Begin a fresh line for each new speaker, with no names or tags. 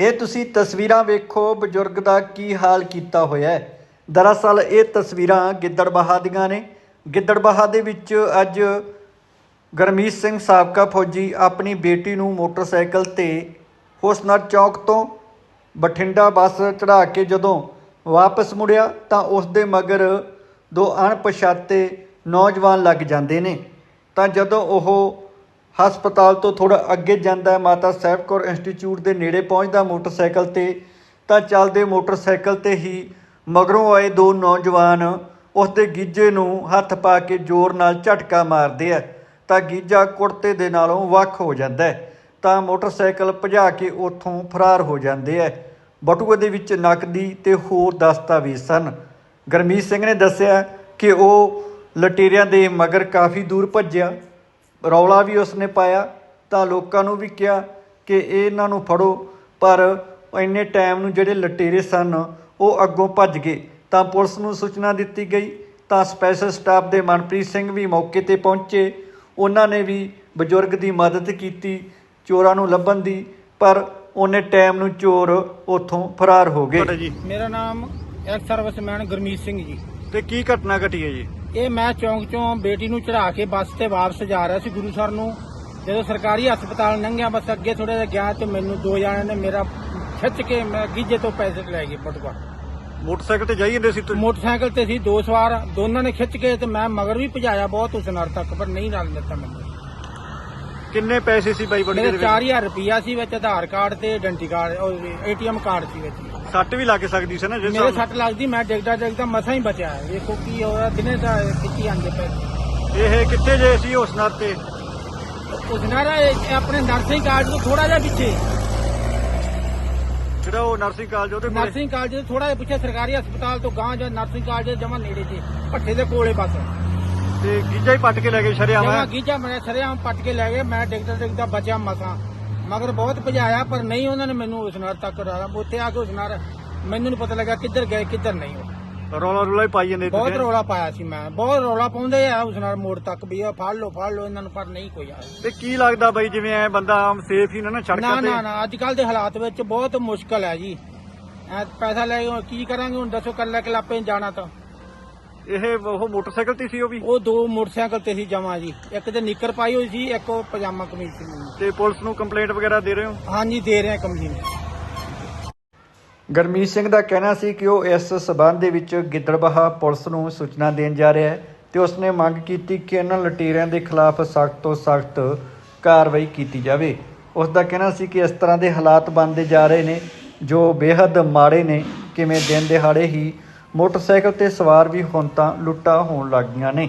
ਇਹ ਤੁਸੀਂ ਤਸਵੀਰਾਂ ਵੇਖੋ, ਬਜ਼ੁਰਗ ਦਾ ਕੀ ਹਾਲ ਕੀਤਾ ਹੋਇਆ ਹੈ। ਦਰਅਸਲ ਇਹ ਤਸਵੀਰਾਂ ਗਿੱਦੜਬਾਹਾ ਦੀਆਂ ਨੇ। ਗਿੱਦੜਬਾਹਾ ਦੇ ਵਿੱਚ ਅੱਜ ਗਰਮੀਤ ਸਿੰਘ ਸਾਬਕਾ ਫੌਜੀ ਆਪਣੀ ਬੇਟੀ ਨੂੰ ਮੋਟਰਸਾਈਕਲ ਤੇ ਹੁਸਨਰ ਚੌਕ ਤੋਂ ਬਠਿੰਡਾ ਬੱਸ ਚੜਾ ਕੇ ਜਦੋਂ ਵਾਪਸ ਮੁੜਿਆ ਤਾਂ ਉਸ ਦੇ ਮਗਰ ਦੋ ਅਣਪਛਾਤੇ ਨੌਜਵਾਨ ਲੱਗ ਜਾਂਦੇ ਨੇ। ਤਾਂ ਜਦੋਂ ਉਹ ਹਸਪਤਾਲ ਤੋਂ ਥੋੜਾ ਅੱਗੇ ਜਾਂਦਾ ਮਾਤਾ ਸਾਹਿਬ ਕੌਰ ਇੰਸਟੀਚਿਊਟ ਦੇ ਨੇੜੇ ਪਹੁੰਚਦਾ ਮੋਟਰਸਾਈਕਲ ਤੇ, ਤਾਂ ਚੱਲਦੇ ਮੋਟਰਸਾਈਕਲ ਤੇ ਹੀ ਮਗਰੋਂ ਆਏ ਦੋ ਨੌਜਵਾਨ ਉਸ ਦੇ ਗੀਜੇ ਨੂੰ ਹੱਥ ਪਾ ਕੇ ਜ਼ੋਰ ਨਾਲ ਝਟਕਾ ਮਾਰਦੇ ਆ, ਤਾਂ ਗੀਜਾ ਕੁੜਤੇ ਦੇ ਨਾਲੋਂ ਵੱਖ ਹੋ ਜਾਂਦਾ ਹੈ, ਤਾਂ ਮੋਟਰਸਾਈਕਲ ਭਜਾ ਕੇ ਉੱਥੋਂ ਫਰਾਰ ਹੋ ਜਾਂਦੇ ਆ। ਬਟੂਏ ਦੇ ਵਿੱਚ ਨਕਦੀ ਤੇ ਹੋਰ ਦਸਤਾਵੇਜ਼ ਸਨ। ਗਰਮੀਤ ਸਿੰਘ ਨੇ ਦੱਸਿਆ ਕਿ ਉਹ ਲਟੇਰਿਆਂ ਦੇ ਮਗਰ ਕਾਫੀ ਦੂਰ ਭੱਜਿਆ ਰੌਲਾ ਵੀ ਉਸਨੇ ਪਾਇਆ ਤਾਂ ਲੋਕਾਂ ਨੂੰ ਵੀ ਕਿਹਾ ਕਿ ਇਹ ਇਹਨਾਂ ਨੂੰ ਫੜੋ। ਪਰ ਇੰਨੇ ਟਾਈਮ ਨੂੰ ਜਿਹੜੇ ਲਟੇਰੇ ਸਨ ਉਹ ਅੱਗੋਂ ਭੱਜ ਗਏ। ਤਾਂ ਪੁਲਿਸ ਨੂੰ ਸੂਚਨਾ ਦਿੱਤੀ ਗਈ ਤਾਂ ਸਪੈਸ਼ਲ ਸਟਾਫ ਦੇ ਮਨਪ੍ਰੀਤ ਸਿੰਘ ਵੀ ਮੌਕੇ ਤੇ ਪਹੁੰਚੇ। ਉਹਨਾਂ ਨੇ ਵੀ ਬਜ਼ੁਰਗ ਦੀ ਮਦਦ ਕੀਤੀ ਚੋਰਾਂ ਨੂੰ ਲੱਭਣ ਦੀ ਪਰ ਉਹਨੇ ਟਾਈਮ ਨੂੰ ਚੋਰ ਉੱਥੋਂ ਫਰਾਰ ਹੋ ਗਏ।
ਜੀ।
ਮੇਰਾ ਨਾਮ ਐਕਸ ਸਰਵਿਸਮੈਨ ਗੁਰਮੀਤ ਸਿੰਘ ਜੀ।
ਤੇ ਕੀ ਘਟਨਾ ਘਟੀ ਹੈ ਜੀ?
ਇਹ ਮੈਂ ਚੌਂਕ ਚੋਂ ਬੇਟੀ ਨੂੰ ਚੜਾ ਕੇ ਬੱਸ ਤੇ ਵਾਪਸ ਜਾ ਰਿਹਾ ਸੀ ਗੁਰੂਸਰ ਨੂੰ। ਜਦੋਂ ਸਰਕਾਰੀ ਹਸਪਤਾਲ ਲੰਘਿਆ ਬਸ ਅੱਗੇ ਥੋੜਾ ਜਿਹਾ ਗਿਆ ਤੇ ਮੈਨੂੰ ਦੋ ਜਣਿਆਂ ਨੇ ਮੇਰਾ ਖਿੱਚ ਕੇ ਮੈਂ ਗੀਜੇ ਤੋਂ ਪੈਸੇ ਲੈ ਗਏ ਬਟੂਆ
ਮੋਟਰਸਾਈਕਲ ਤੇ ਜਾਈ ਜਾਂਦੇ ਸੀ ਤੁਸੀਂ?
ਮੋਟਰਸਾਈਕਲ ਤੇ ਸੀ ਦੋ ਸਵਾਰ ਦੋਨਾਂ ਨੇ ਖਿੱਚ ਕੇ ਤੇ ਮੈਂ ਮਗਰ ਵੀ ਭਜਾਇਆ ਬਹੁਤ ਉਸ ਨਾਲ ਤੱਕ ਪਰ ਨਹੀਂ ਰਲ ਦਿੱਤਾ ਮੈਨੂੰ।
ਕਿੰਨੇ ਪੈਸੇ ਸੀ ਬਾਈ ਬੜੀ
ਮੇਰੇ
ਦੇ ਵਿੱਚ
4000 ਰੁਪਿਆ ਸੀ ਵਿੱਚ ਆਧਾਰ ਕਾਰਡ ਤੇ ਆਇਡੈਂਟੀ ਕਾਰਡ ਏਟੀਐਮ ਕਾਰਡ ਸੀ ਵਿੱਚ।
ਸੱਟ ਵੀ ਲੱਗ ਸਕਦੀ ਸੀ ਨਾ ਜਿਸ
ਮੇਰੇ ਸੱਟ ਲੱਗਦੀ ਮੈਂ ਡਿੱਗਦਾ ਡਿੱਗਦਾ ਮਸਾਂ ਹੀ ਬਚਿਆ। ਵੇਖੋ ਕੀ ਹੋਇਆ ਦਿਨੇ ਤਾਂ ਕਿੱਥੇ ਆਂਦੇ ਪਏ।
ਇਹ ਕਿੱਥੇ ਜੇ ਸੀ ਉਸ ਨਾਲ ਤੇ?
ਉਸ ਨਾਲ ਇਹ ਆਪਣੇ ਨਰਸਿੰਗ ਕਾਲਜ ਤੋਂ ਥੋੜਾ ਜਿਹਾ ਪਿੱਛੇ।
ਜਿਹੜਾ ਉਹ ਨਰਸਿੰਗ ਕਾਲਜ ਉਹਦੇ ਕੋਲੇ?
ਨਰਸਿੰਗ ਕਾਲਜ ਤੋਂ ਥੋੜਾ ਜਿਹਾ ਪਿੱਛੇ ਸਰਕਾਰੀ ਹਸਪਤਾਲ ਤੋਂ ਗਾਂ ਜਾਂ ਨਰਸਿੰਗ ਕਾਲਜ ਜਮਾ ਨੇੜੇ ਜੇ ਭੱਠੇ ਦੇ ਕੋਲੇ ਬਸ।
ਤੇ ਗੀਜਾ ਹੀ ਪੱਟ ਕੇ ਲੈ ਗਏ ਸ਼ਰਿਆਮ
ਜਮਾ ਗੀਜਾ ਮੈਂ ਸਰਿਆਮ ਪੱਟ ਕੇ ਲੈ ਗਏ ਮੈਂ ਡਿੱਗਦਾ ਡਿੱਗਦਾ ਬਚਿਆ ਮਸਾਂ। ਮਗਰ ਬਹੁਤ ਭਜਾਇਆ ਪਰ ਨਹੀਂ ਉਹਨਾਂ ਨੇ ਮੈਨੂੰ ਉਸ ਨਾਲ ਤੱਕ ਰਾਇਆ ਉੱਥੇ ਆ ਕੇ ਉਸ ਨਾਲ ਮੈਨੂੰ ਨਹੀਂ ਪਤਾ ਲੱਗਾ ਕਿੱਧਰ ਗਏ ਕਿੱਧਰ ਨਹੀਂ
ਰੌਲਾ ਰੌਲਾ ਹੀ ਪਾਈ ਜਾਂਦੇ
ਬਹੁਤ। ਰੌਲਾ ਪਾਇਆ ਸੀ ਮੈਂ ਬਹੁਤ ਰੌਲਾ ਪਾਉਂਦੇ ਆ ਉਸ ਨਾਲ ਮੋੜ ਤੱਕ ਵੀ ਇਹ ਫੜ ਲਓ ਫੜ ਲਓ ਇਹਨਾਂ ਨੂੰ ਪਰ ਨਹੀਂ ਕੋਈ ਆਇਆ।
ਤੇ ਕੀ ਲੱਗਦਾ ਬਾਈ ਜਿਵੇਂ ਐ ਬੰਦਾ ਆਮ ਸੇਫ ਹੀ ਨਾ ਨਾ
ਨਾ
ਸੜਕਾਂ ਤੇ
ਨਾ ਨਾ ਅੱਜ ਕੱਲ ਦੇ ਹਾਲਾਤ ਵਿੱਚ ਬਹੁਤ ਮੁਸ਼ਕਲ ਹੈ ਜੀ। ਐ ਪੈਸਾ ਲੈ ਕੇ ਹੁਣ ਕੀ ਕਰਾਂਗੇ ਹੁਣ ਦੱਸੋ ਕੱਲਾ ਕਲਾਪੇ ਜਾਣਾ ਤਾਂ।
ਇਹ ਉਹ ਮੋਟਰਸਾਈਕਲ ਤੇ ਸੀ ਉਹ ਵੀ?
ਉਹ ਦੋ ਮੋਟਰਸਾਈਕਲ ਤੇ ਸੀ ਜਮਾ ਜੀ। ਇੱਕ ਤੇ ਨਿੱਕਰ ਪਾਈ ਹੋਈ ਸੀ ਇੱਕ ਉਹ ਪਜਾਮਾ ਕਮੀਜ਼ ਸੀ।
ਤੇ ਪੁਲਿਸ ਨੂੰ ਕੰਪਲੇਂਟ ਵਗੈਰਾ ਦੇ ਰਹੇ ਹੋ?
ਹਾਂਜੀ ਦੇ ਰਹੇ ਨੂੰ
ਗਰਮੀਤ ਸਿੰਘ ਦਾ ਕਹਿਣਾ ਸੀ ਕਿ ਉਹ ਇਸ ਸਬੰਧ ਦੇ ਵਿੱਚ ਗਿੱਦੜਬਾਹਾ ਪੁਲਿਸ ਨੂੰ ਸੂਚਨਾ ਦੇਣ ਜਾ ਰਿਹਾ ਹੈ ਤੇ ਉਸਨੇ ਮੰਗ ਕੀਤੀ ਕਿ ਇਹਨਾਂ ਲਟੇਰਿਆਂ ਦੇ ਖਿਲਾਫ ਸਖਤ ਤੋਂ ਸਖਤ ਕਾਰਵਾਈ ਕੀਤੀ ਜਾਵੇ। ਉਸ ਦਾ ਕਹਿਣਾ ਸੀ ਕਿ ਇਸ ਤਰ੍ਹਾਂ ਦੇ ਹਾਲਾਤ ਬਣਦੇ ਜਾ ਰਹੇ ਨੇ ਜੋ ਬੇਹੱਦ ਮਾੜੇ ਨੇ ਕਿਵੇਂ ਦਿਨ ਦਿਹਾੜੇ ਹੀ ਮੋਟਰਸਾਈਕਲ ਤੇ ਸਵਾਰ ਵੀ ਹੁਣ ਤਾਂ ਲੁੱਟਾਂ ਹੋਣ ਲੱਗ ਗਈਆਂ ਨੇ।